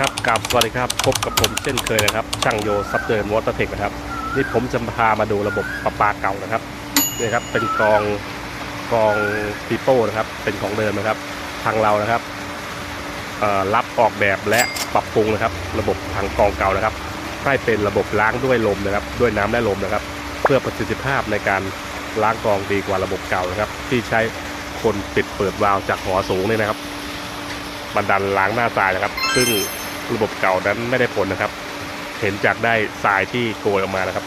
ครับกลับสวัสดีครับ พบกับผมเช่นเคยนะครับ ช่างโยซับเดินวอเตอร์เทคนะครับ นี่ผมจะพามาดูระบบประปาเก่านะครับนี่ครับเป็นกองกองปีโป้นะครับ เป็นของเดิมนะครับ ทางเรานะครับรับออกแบบและปรับปรุงนะครับ ระบบทางกองเก่านะครับให้เป็นระบบล้างด้วยลมนะครับ ด้วยน้ำและลมนะครับ เพื่อประสิทธิภาพในการล้างกองดีกว่าระบบเก่านะครับ ที่ใช้คนปิดเปิดวาล์วจากหอสูงนี่นะครับมันดันล้างหน้าทรายนะครับ ซึ่ง ระบบเก่านั้นไม่ได้ผลนะครับ เห็นจากได้ทรายที่โกยออกมานะครับ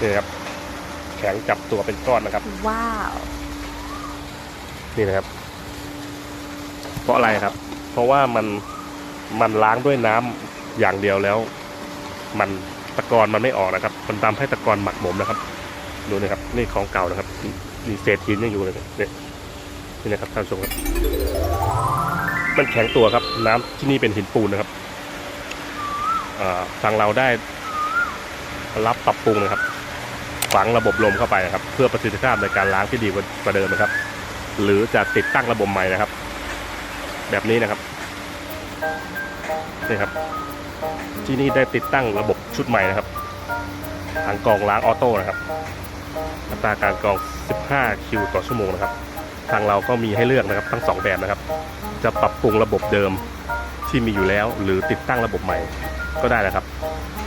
นี่นะครับ แข็งจับตัวเป็นก้อนนะครับ ว้าว นี่นะครับ เพราะอะไรครับ เพราะว่ามันมันล้างด้วยน้ำอย่างเดียวแล้ว มันตะกอนมันไม่ออกนะครับ มันทำให้ตะกอนหมักหมมนะครับ ดูนะครับ นี่ของเก่านะครับมีเศษหินยังอยู่เลยเนี่ยนี่นะครับท่านผู้ชมครับ มันแข็งตัวครับ น้ำที่นี่เป็นหินปูนนะครับอ่า ทางเราได้รับปรับปรุงนะครับฝังระบบลมเข้าไปนะครับ เพื่อประสิทธิภาพในการล้างที่ดีกว่าเดิมนะครับ หรือจะติดตั้งระบบใหม่นะครับ แบบนี้นะครับนี่ครับที่นี่ได้ติดตั้งระบบชุดใหม่นะครับทางกองล้างออโต้นะครับอัตราการกอง 15 คิวต่อชั่วโมงนะครับ ทางเราก็มีให้เลือกนะครับทั้ง 2 แบบนะครับ จะปรับปรุงระบบเดิมที่มีอยู่แล้ว หรือติดตั้งระบบใหม่ ก็ได้นะครับ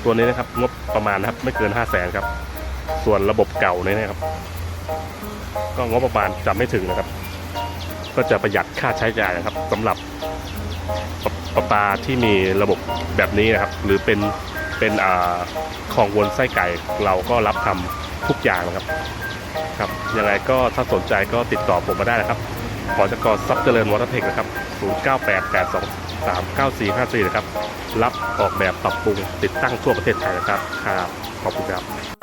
ตัวนี้นะครับงบประมาณนะครับ ไม่เกิน5 0 0แสนครับ ส่วนระบบเก่าเนี่ยนะครับ ก็งบประมาณจำไม่ถึงนะครับ ก็จะประหยัดค่าใช้จ่ายนะครับสำหรับปประปาที่มีระบบแบบนี้นะครับ หรือเป็นเป็นอ่าของวนไส้ไก่เราก็รับทำทุกอย่างนะครับครับยังไงก็ถ้าสนใจก็ติดต่อผมมาได้นะครับขอจะกอซับเจริญวอเตอร์เทคนะครับ 39454 นะครับ รับออกแบบปรับปรุงติดตั้งทั่วประเทศไทยนะครับ ครับ ขอบคุณครับ